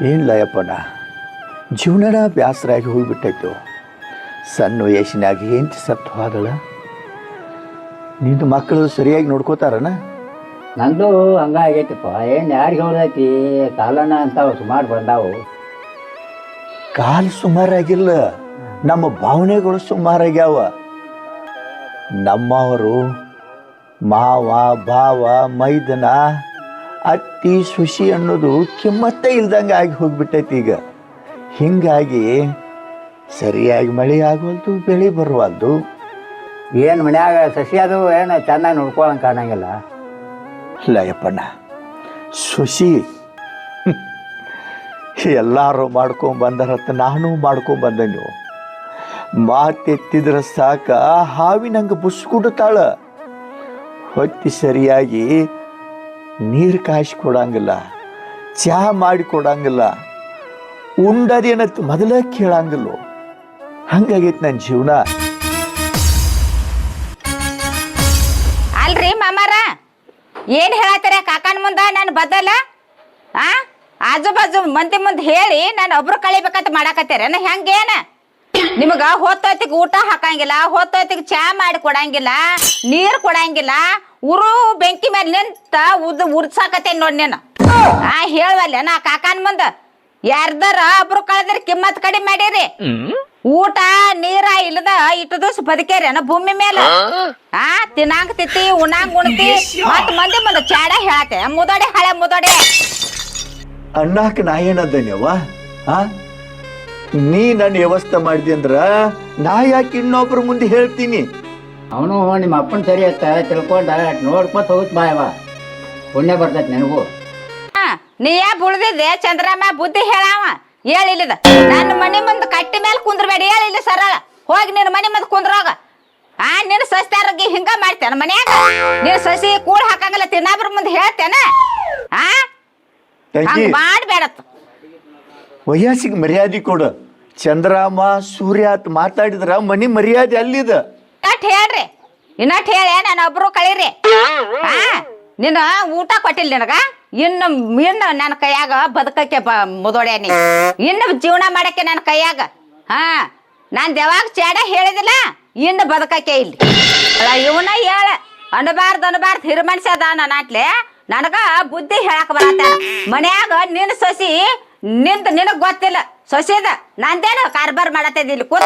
ಏನಿಲ್ಲ ಲಯಪ್ಪನ? ಜೀವನನ ಬ್ಯಾಸರಾಗಿ ಹೋಗಿಬಿಟ್ಟೈತು. ಸಣ್ಣ ವಯಸ್ಸಿನಾಗಿ ಏನು ಸತ್ತು ಹೋದಳ. ನಿನ್ನ ಮಕ್ಕಳು ಸರಿಯಾಗಿ ನೋಡ್ಕೋತಾರನ? ನಂದು ಹಂಗ ಆಗೈತಿಪ್ಪ. ಏನು ಯಾರಿಗೆ ಹೋದೈತಿ ಕಾಲನ ಅಂತ ಸುಮಾರು ಬಂದಾವು. ಕಾಲು ಸುಮಾರಾಗಿಲ್ಲ ನಮ್ಮ ಭಾವನೆಗಳು ಸುಮಾರಾಗ್ಯಾವ ನಮ್ಮವರು ಮಾವ ಭಾವ ಮೈದನ ಅತ್ತಿ ಸುಶಿ ಅನ್ನೋದು ಕಿಮ್ಮತ್ತೇ ಇಲ್ದಂಗೆ ಆಗಿ ಹೋಗ್ಬಿಟ್ಟೈತಿ ಈಗ. ಹಿಂಗಾಗಿ ಸರಿಯಾಗಿ ಮಳೆ ಆಗವಲ್ದು ಬೆಳೆ ಬರುವಲ್ದು. ಏನು ಮನ್ಯಾಗ ಸಸಿ ಅದು ಏನು ಚೆನ್ನಾಗಿ ನೋಡ್ಕೊಳಂಗೆ ಕಾಣಂಗಿಲ್ಲ. ಇಲ್ಲ ಯಪ್ಪಣ್ಣ ಸುಶಿ ಎಲ್ಲರೂ ಮಾಡ್ಕೊಂಡ್ ಬಂದರತ್ತ ನಾನು ಮಾಡ್ಕೊಂಡ್ ಮಾತೆತ್ತಿದ್ರೆ ಮಾತೆತ್ತಿದ್ರ ಸಾಕ ಹಾವಿನಂಗೆ ಬುಸ್ಕುಡ್ತಾಳ. ಹೊತ್ತಿ ಸರಿಯಾಗಿ ನೀರು ಕಾಯಿಸಿ ಕೊಡಂಗಿಲ್ಲ ಚಹಾ ಮಾಡಿ ಕೊಡಂಗಿಲ್ಲ ಉಂಡದೇನತ್ ಮೊದಲ ಕೇಳಂಗಿಲ್ಲ ಹಂಗಾಗೈತೆ ನನ್ನ ಜೀವನ. ಅಲ್ರಿ ಮಾಮಾರ, ಏನು ಹೇಳತ್ತಾರೆ ಕಾಕನ ಮುಂದೆ ನಾನು ಬದಲ? ಆ? ಆಜು ಬಾಜು ಮಂದಿ ಮುಂದೆ ಹೇಳಿ ನಾನು ಒಬ್ರು ಕಳಿಬೇಕಂತ ಮಾಡಾಕತ್ತೀರೇನ ಹೆಂಗೇನ? ನಿಮಗ ಹೊತ್ತೊತ್ತಿಗೆ ಊಟ ಹಾಕಂಗಿಲ್ಲ ಹೊತ್ತೊತ್ತಿಗೆ ಚಾ ಮಾಡಿ ಕೊಡಂಗಿಲ್ಲ, ನೀರು ಕೊಡಂಗಿಲ್ಲ ಉರು ಬೆಂಕಿ ಮೇಲೆ ನಿಂತ ಉದ್ ಉರ್ಸಾಕತ್ತೇನ್ ನೋಡ್ ನೀನು. ಆ ಹೇಳವಲ್ಲ ನಾ ಕಾಕಾನ್ ಮುಂದ. ಯಾರ್ದಾರ ಒಬ್ರು ಕಳೆದ್ರ ಕಿಮ್ಮತ್ ಕಡಿಮೆ ಮಾಡಿರಿ. ಊಟ ನೀರ ಇಲ್ಲದ ಇಟ್ಟು ದಿವಸ ಬದುಕೇರೇನ ಭೂಮಿ ಮೇಲೆ ಆ? ತಿನ್ನಾಂಗ್ ತಿತ್ತಿ ಉಣಾಂಗ್ ಉಣ್ತಿ ಮತ್ ಮಂದಿ ಮುಂದ ಚಾಡ ಹೇಳತ್ತೆ. ಮುದೋಡೆ ಹಳೆ ಮುದೋಡೆ. ಅಣ್ಣಾಕ ನಾ ಏನದನ್ಯವ ಆ? ನೀ ನನ್ನ ವ್ಯವಸ್ಥೆ ಮಾಡಿದೆ ಅಂದ್ರ ನಾ ಯಾಕೆ ಇನ್ನೊಬ್ರ ಮುಂದೆ ಹೇಳ್ತೀನಿ? ಅವನು ನಿಮ್ಮ ಅಪ್ಪನ ಸರಿ ಅತ್ತ ತಿಳ್ಕೊಂಡ ನೋಡ್ಕೊತ ಹೋಗುತ್ತ ಬಾಯವ ಪುಣ್ಯ ಬರ್ತೈತಿ ನನಗೂ. ಆ, ನೀ ಯಾ ಬುಳ್ದಿದ್ದೆ? ಚಂದ್ರಮ್ಮ ಬುದ್ಧಿ ಹೇಳಾವ ಹೇಳಿಲ್ಲದ ನನ್ನ ಮನೆ ಮುಂದೆ ಕಟ್ಟಿ ಮೇಲೆ ಕುಂದ್ರಬೇಡಿ. ಹೇಳಿಲ್ಲ ಸರಳ ಹೋಗಿ ನಿನ್ನ ಮನೆ ಮುಂದೆ ಕುಂದ್ರೋಗ ಆ ನಿನ್ನ ಸಸ್ತಾರಗಿ ಹಿಂಗ ಮಾಡ್ತೇನೆ. ಮನ್ಯಾಗ ನೀನ್ ಸಸಿ ಕೂಡ ಹಾಕಂಗಿಲ್ಲ ತಿನ್ನಾಬ್ರ ಮುಂದೆ ಹೇಳ್ತೇನ. ಆ? ತಂಗಿ. ಹಂಗ ಮಾಡ್ಬೇಡತ್ತ ವಯಸ್ಸಿಗೆ ಮರ್ಯಾದೆ ಕೊಡು. ಚಂದ್ರಮ್ಮ ಸೂರ್ಯ ಅಂತ ಮಾತಾಡಿದ್ರ ಮನಿ ಮರ್ಯಾದೆ ಅಲ್ಲಿದ. ಇನ್ನಟ್ ಹೇಳ್ರಿ. ಇನ್ನಟ್ ಹೇಳಿ ನಾನು ಒಬ್ರು ಕಳೀರಿ. ಹಾ ನಿನ್ನ ಊಟ ಕೊಟ್ಟಿಲ್ಲ ನಿನಗ? ಇನ್ನು ಇನ್ನು ನನ್ನ ಕೈಯಾಗ ಬದುಕಕ್ಕೆ ಬ ಮುದೋಡ್ಯ ನೀ. ಇನ್ನು ಜೀವನ ಮಾಡಕ್ಕೆ ನನ್ನ ಕೈಯಾಗ? ಹಾ ನಾನ್ ಯಾವಾಗ ಚೇಡ ಹೇಳಿದಿಲ್ಲ ಇನ್ನು ಬದುಕಕ್ಕೆ ಇಲ್ಲಿ. ಇವನ ಹೇಳ. ಅನ್ಬಾರ್ದು ಅನ್ಬಾರ್ದು ಹಿರು ಮನುಷ್ಯ ನಾಟ್ಲೆ. ನನಗ ಬುದ್ಧಿ ಹೇಳಕ್ ಬರತ್ತ. ಮನ್ಯಾಗ ನಿನ್ನ ಸೊಸಿ ನಿಂತ ನಿನಗ್ ಗೊತ್ತಿಲ್ಲ. ಸೊಸಿದ ನಂದೇನು ಕಾರ್ಬಾರ್ ಮಾಡತ್ತೆ ಇಲ್ಲಿ? ಕೂತ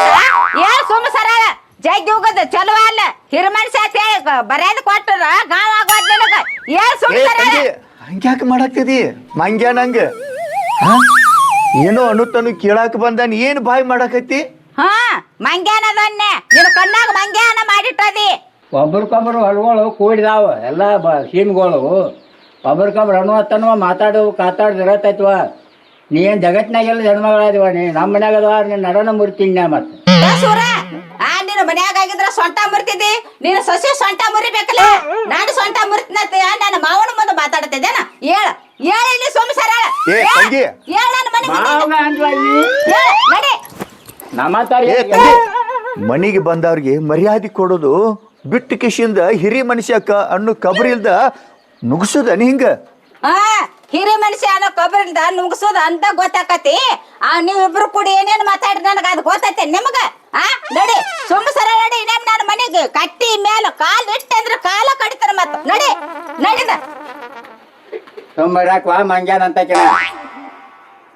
ಏನ್ ಸುಮ್ಮ ಸರಳ. ಜಗ್ಗಿ ಹೋಗದ ಚಲೋ ಅಲ್ಲ. ಹಿರು ಮನುಷ್ಯ ಅಂತ ಹೇಳಿ ಬರೆಯದ್ ಕೊಟ್ಟರ ಗಾಂವ್ ಆಗೋದ್ ನಿನಗ. ಏನ್ ತಂಗಿ ಹಂಗ್ಯಾಕೆ ಮಾಡಾಕ್ತಿದಿ? ಮಂಗ್ಯ ನಂಗ? ಏನೋ ಅನ್ನುತ್ತನು ಕೇಳಾಕ ಬಂದಾನ ಏನ್ ಬಾಯ್ ಮಾಡಾಕತ್ತಿ ಹಾ ಮಂಗ್ಯಾನದನ್ನೆ ನಿನ್ನ ಕಣ್ಣಾಗ ಮಂಗ್ಯಾನ ಮಾಡಿಟ್ಟದಿ. ಕೊಬ್ಬರು ಹೊಳ್ಗಳು ಕೂಡಿದಾವ ಎಲ್ಲ ಬ ಸೀಮ್ಗಳು ಒಬ್ರಿಗೊಬ್ರು ಅನುವತ್ತನುವ ಮಾತಾಡು ಕಾತಾಡ್ದಿರತ್ತೈತ್ವ ನೀ ಏನ್ ಜಗತ್ನಾಗೆಲ್ಲ ಹೆಣ್ಮಗಳಾದಿವ ನೀ ನಮ್ಮ ಮನ್ಯಾಗ ಅದಾವ ನೀನ್ ನಡನ ಮುರ್ತೀನಿ ಮತ್ತೆ. ನಿನ್ನ ಮನ್ಯಾಗ ಆಗಿದ್ರ ಸೊಂಟ ಮುರಿತಿದ್ದಿ? ನೀನು ಸೊಸೆ ಸೊಂಟ ಮುರಿಬೇಕಲ್ಲ? ನಾನು ಸೊಂಟ ಮುರಿತಿನಂತ ನನ್ನ ಮಾವನ ಮುಂದೆ ಮಾತಾಡ್ತಿದ್ದೇನ? ಹೇಳ. ಹೇಳ ಇಲ್ಲಿ ಸೋಮ ಸರ ಏ, ತಂಗಿ. ಹೇಳ ನನ್ನ ಮನೆ ಮುಂದೆ. ಮಾವ ಅಂದ್ವ ನೀ? ಹೇಳ ನಡಿ. ನಾ ಏ ತಂಗಿ ಮನಿಗೆ ಬಂದವ್ರಿಗೆ ಮರ್ಯಾದೆ ಕೊಡೋದು ಬಿಟ್ಟು ಕಿಶಿಂದ ಹಿರಿ ಮನುಷ್ಯಕ್ಕ ಅನ್ನು ಕಬರಿ ಇಲ್ದ ನುಗ್ಸೋದನ್ ಹಿಂಗ? ಆ ಹಿರಿ ಮನುಷ್ಯ ಅನ್ನೋ ಕೊಬ್ಬರಿಂದ ನುಗ್ಸೋದು ಅಂತ ಗೊತ್ತಾಕತಿ ಆ ನೀವಿಬ್ರು ಕೂಡಿ ಏನೇನ್ ಮಾತಾಡಿ ನನಗ ಅದು ಗೊತ್ತೈತೆ ನಿಮಗ? ಆ? ನಡಿ ಸುಮ್ಮ ಸರ ನಡಿ ಇನ್ನೇನ್ ನಾನು ಮನೆಗೆ ಕಟ್ಟಿ ಮೇಲೆ ಕಾಲ್ ಇಟ್ಟಂದ್ರ ಕಾಲ ಕಡಿತಾರ ಮತ್ತ ನಡಿ ನಡಿದ. ಸುಮ್ಮರಾಕ್ ವಾ ಮಂಗ್ಯಾನ ಅಂತ ಕೇಳ.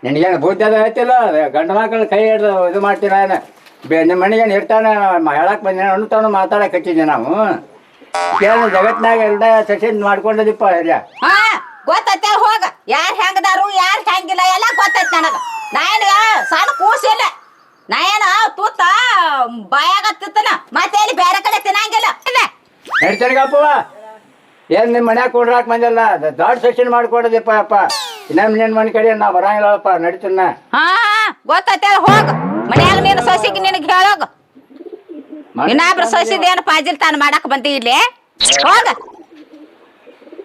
ನಿನಗೇನು ಬುದ್ಧಿ ಅದ ಹೇಳ್ತಿಲ್ಲ? ಗಂಡ ಮಕ್ಕಳು ಕೈ ಹಿಡ್ದು ಇದು ಮಾಡ್ತೀರ ನಿಮ್ಮ ಮನೆಗೇನು ಇರ್ತಾನ? ಹೇಳಕ್ ಬಂದ ಅಣ್ತಾನು ಮಾತಾಡಕ್ ಹಚ್ಚಿದ್ದೆ ನಾವು. ಕೇಳ ಜಗತ್ನಾಗ ಎಲ್ಲ ಸಸಿನ್ ಮಾಡ್ಕೊಂಡಿದ್ದೀಪ್ಪ ಹಿರಿಯ ಹಾ ಗೊತ್ತೈತೆ ಹೋಗ. ಯಾರು ಹೆಂಗದಾರು ಯಾರು ಹೆಂಗಿಲ್ಲ ಎಲ್ಲ ಗೊತ್ತೈತೆ ನನಗ. ನಾ ಏನ್ ಸಣ್ಣ ಕೂಸಿಲ್ಲ ನಾ ಏನು ತೂತ ಬಾಯಾಗತ್ತಿತ್ತನ ಮತ್ತೆ ಎಲ್ಲಿ ಬೇರೆ ಕಡೆ ತಿನ್ನಂಗಿಲ್ಲ. ಏನ್ ನಿಮ್ಮ ಮನ್ಯಾಗ ಕೊಡ್ರಾಕ್ ಬಂದಿಲ್ಲ? ದೊಡ್ಡ ಸೆಷನ್ ಮಾಡ್ಕೊಡೋದಿಪ್ಪ ಅಪ್ಪ. ಇನ್ನೊಮ್ಮೆ ನಿನ್ನ ಮನೆ ಕಡೆ ನಾ ಬರಂಗಿಲ್ಲಪ್ಪ ನಡೀತೀನ. ಹಾ ಗೊತ್ತೈತೆ ಹೋಗ. ಮನ್ಯಾಗ ನೀನು ಸಸಿಗೆ ನಿನಗೆ ಹೇಳೋಗ. ಇನ್ನೊಬ್ರು ಸಸಿದೇನು ಏನು ಪಾಜಿಲ್ ತಾನು ಮಾಡಕ್ ಬಂದಿ ಇಲ್ಲಿ? ಹೋಗ.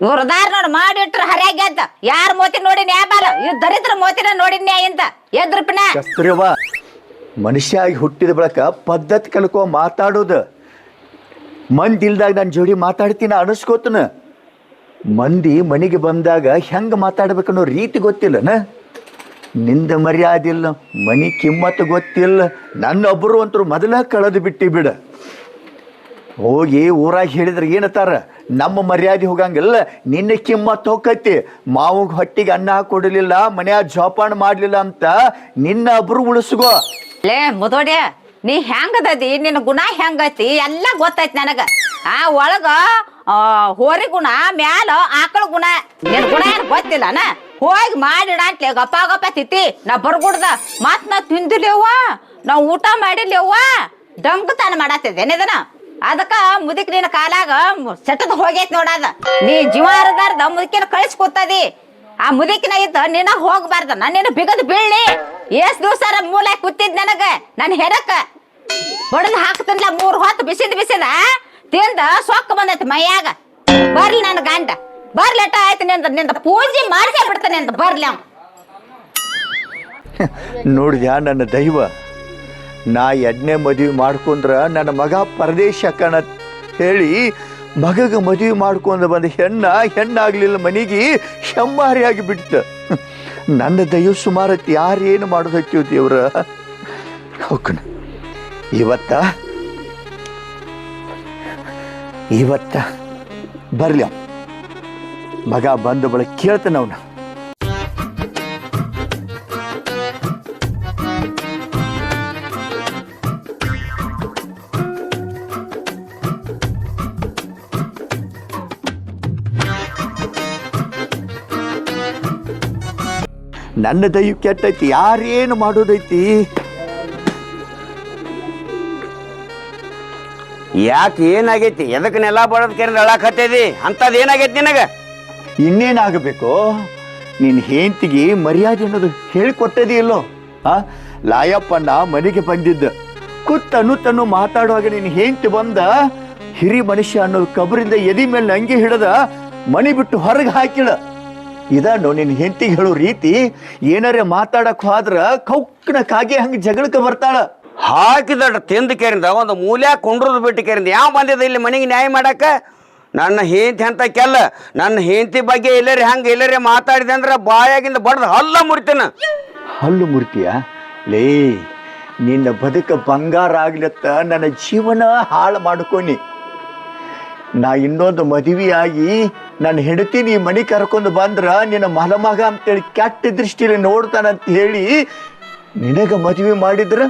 ಇವ್ರದಾರ್ ನೋಡ್ ಮಾಡಿಟ್ರ ಹರ್ಯಾಗ್ಯದ. ಯಾರ ಮೋತಿ ನೋಡಿ ನ್ಯಾಬಾಲ ಇವ್ ದರಿದ್ರ ಮೋತಿನ ನೋಡಿನ್ಯಾ ಇಂತ? ಎದ್ರಪಿನ ಕಸ್ತೂರಿಯವ್ವ ಮನುಷ್ಯ ಹುಟ್ಟಿದ ಬಳಕ ಪದ್ಧತಿ ಕಲ್ಕೋ ಮಾತಾಡೋದು. ಮಂದಿ ಇಲ್ದಾಗ ನಾನು ಜೋಡಿ ಮಾತಾಡ್ತೀನಿ ಅನಿಸ್ಕೋತನ. ಮಂದಿ ಮನೆಗೆ ಬಂದಾಗ ಹೆಂಗೆ ಮಾತಾಡ್ಬೇಕನ್ನೋ ರೀತಿ ಗೊತ್ತಿಲ್ಲನ? ನಿಂದ ಮರ್ಯಾದಿಲ್ಲ, ಮನಿ ಕಿಮ್ಮತ್ತು ಗೊತ್ತಿಲ್ಲ. ನನ್ನ ಒಬ್ಬರು ಅಂತರು ಮೊದಲ ಕಳೆದು ಬಿಟ್ಟಿ ಬಿಡ. ಹೋಗಿ ಊರಾಗ ಹೇಳಿದ್ರೆ ಏನತ್ತಾರ? ನಮ್ಮ ಮರ್ಯಾದೆ ಹೋಗಂಗಿಲ್ಲ. ನಿನ್ನ ಕಿಮ್ಮತ್ತು ಹೋಗತಿ. ಮಾವಿಗೆ ಹೊಟ್ಟಿಗೆ ಅನ್ನ ಕೊಡಲಿಲ್ಲ, ಮನ್ಯಾಗ ಜೋಪಾನ ಮಾಡಲಿಲ್ಲ ಅಂತ ನಿನ್ನ ಒಬ್ರು ಉಳಿಸ್ಕೋ. ಲೇ, ಮುದೋಡ್ಯ, ನೀ ಹೆಂಗದದಿ ನಿನ್ನ ಗುಣ ಹೆಂಗೈತಿ ಎಲ್ಲ ಗೊತ್ತೈತಿ ನನಗ. ಆ, ಒಳಗ ಹೋರಿ ಗುಣ, ಮ್ಯಾಲ ಆಕಳ ಗುಣ. ನಿನ್ ಗುಣ ಏನ್ ಗೊತ್ತಿಲ್ಲನ? ಹೋಗಿ ಮಾಡಿಡ ಅಂತ್ಲೆ, ಗಪ್ಪ ಗಪ್ಪ ತಿತ್ತಿ, ನಾ ಬರ್ಗುಡ್ದ ಮತ್ ನಾ ತಿಂದಿಲ್ಲೇವ್ವ? ನಾ ಊಟ ಮಾಡಿಲ್ಲೇವ್ವ? ಡಂಗುತಾನ ಮಾಡತ್ತಿದ್ದೇನೆ ಇದನ್ನ. ಅದಕ್ಕ ಮುದಕ್ ನಿನ್ನ ಕಾಲಾಗ ಸೆಟದ್ ಹೋಗೈತ್ ನೋಡದ ನೀ ಜೀವ ಇರದಾರ್ದ ಮುದುಕಿನ ಕಳಿಸ್ ಕೂತದಿ. ಆ ಮುದಕಿನ ಇದ್ದ ನಿನ್ನ ಹೋಗ್ಬಾರ್ದ. ನಾನು ನಿನ್ನ ಬಿಗದ್ ಬೀಳ್ಲಿ. ಎಷ್ಟ್ ದಿವ್ಸ ಮೂಲೆ ಕೂತಿದ್ ನನಗ, ನನ್ ಹೆರಕ. ಹೊಡೆದ್ ಹಾಕ್ತನ್ಲ ಮೂರ್ ಹೊತ್ತು ಬಿಸಿದ್ ಬಿಸಿದ, ತಿಂದ ಸೊಕ್ಕ ಬಂದೈತಿ ಮೈಯಾಗ. ಬರ್ಲಿ ನನ್ನ ಗಂಡ. ಬರ್ಲಟ ಆಯ್ತು ನಿಂದ ನಿಂದ ಪೂಜೆ ಮಾಡ್ಸೇ ಬಿಡ್ತಾನೆ ಅಂತ ಬರ್ಲಿ ಅವ. ನೋಡಿದ್ಯಾ ನನ್ನ ದೈವ? ನಾ ಎಡ್ನೆ ಮದುವೆ ಮಾಡ್ಕೊಂಡ್ರ ನನ್ನ ಮಗ ಪರದೇಶ ಕಣ ಹೇಳಿ ಮಗಗೆ ಮದುವೆ ಮಾಡ್ಕೊಂಡು ಬಂದ ಹೆಣ್ಣ, ಹೆಣ್ಣಾಗ್ಲಿಲ್ಲ ಮನೆಗೆ ಹೆಮ್ಮಾರಿಯಾಗಿ ಬಿಡ್ತ ನನ್ನ ದೈವ ಸುಮಾರತ್ ಯಾರೇನು ಮಾಡೋದಕ್ಕೆ ದೇವ್ರ? ಹೋಗ್ಕಣ. ಇವತ್ತ ಇವತ್ತ ಬರ್ಲಿ. ಮಗ ಬಂದ ಬಳಿಕ ಕೇಳ್ತಾನೆ ಅವನ. ನನ್ನ ದೈವ ಕೆಟ್ಟೈತಿ ಯಾರೇನು ಮಾಡೋದೈತಿ? ಯಾಕೆ ಏನಾಗೈತಿ? ಎದಕ್ಕೆ ನೆಲ ಬಡದ್ ಕೆರೆದ ಅಳಾಕತ್ತೈದಿ ಅಂಥದ್ದು ಏನಾಗೈತಿ ನಿನಗ? ಇನ್ನೇನಾಗಬೇಕು? ನಿನ್ನ ಹೆಂಡತಿಗೆ ಮರ್ಯಾದೆ ಅನ್ನೋದು ಹೇಳಿಕೊಟ್ಟದಿ ಇಲ್ಲೋ? ಆ ಲಾಯಪ್ಪಣ್ಣ ಮನೆಗೆ ಬಂದಿದ್ದ. ಕುತ್ತನು ತನ್ನು ಮಾತಾಡುವಾಗ ನಿನ್ನ ಹೆಂಡತಿ ಬಂದ ಹಿರಿ ಮನುಷ್ಯ ಅನ್ನೋದು ಕಬರಿಂದ ಎದಿ ಮೇಲೆ ಅಂಗಿ ಹಿಡದ ಮನಿ ಬಿಟ್ಟು ಹೊರಗೆ ಹಾಕಿಳ. ಇದನ್ನು ನಿನ್ನ ಹೆಂಡತಿ ಹೇಳೋ ರೀತಿ ಏನಾರೇ ಮಾತಾಡಕ್ ಹೋದ್ರ ಕೌಕ್ನ ಕಾಗೆ ಹಂಗೆ ಜಗಳಕ್ಕೆ ಬರ್ತಾಳ. ಹಾಕಿದಡ ತಿಂದ ಕೇರಿಂದ ಒಂದು ಮೂಲ್ಯ ಕುಂಡ್ರದ್ ಬಿಟ್ಟು ಕೇರಿಂದ ಯಾವ ಬಂದಿದೆ ಇಲ್ಲಿ ಮನೆಗೆ ನ್ಯಾಯ ಮಾಡಕ್ಕ ನನ್ನ ಹೆಂಡತಿ ಅಂತ ಕೆಲ್ಲ ನನ್ನ ಹೆಂಡತಿ ಬಗ್ಗೆ ಎಲ್ಲರಿ ಹಂಗೆ ಎಲ್ಲರಿ ಮಾತಾಡಿದೆ ಅಂದ್ರೆ ಬಾಯಾಗಿಂದ ಬಡ್ದು ಹಲ್ಲ ಮುರಿತೇನ. ಹಲ್ಲು ಮುರ್ತಿಯ? ಲೇ ನಿನ್ನ ಬದುಕ ಬಂಗಾರ ಆಗ್ಲತ್ತ ನನ್ನ ಜೀವನ ಹಾಳು ಮಾಡ್ಕೊನಿ. ನಾ ಇನ್ನೊಂದು ಮದುವೆಯಾಗಿ ನನ್ನ ಹೆಂಡತಿ ನೀ ಮನೆ ಕರ್ಕೊಂಡು ಬಂದ್ರ ನಿನ್ನ ಮಲಮಗ ಅಂತೇಳಿ ಕೆಟ್ಟ ದೃಷ್ಟಿಲಿ ನೋಡ್ತಾನಂತ ಹೇಳಿ ನಿನಗೆ ಮದುವೆ ಮಾಡಿದ್ರ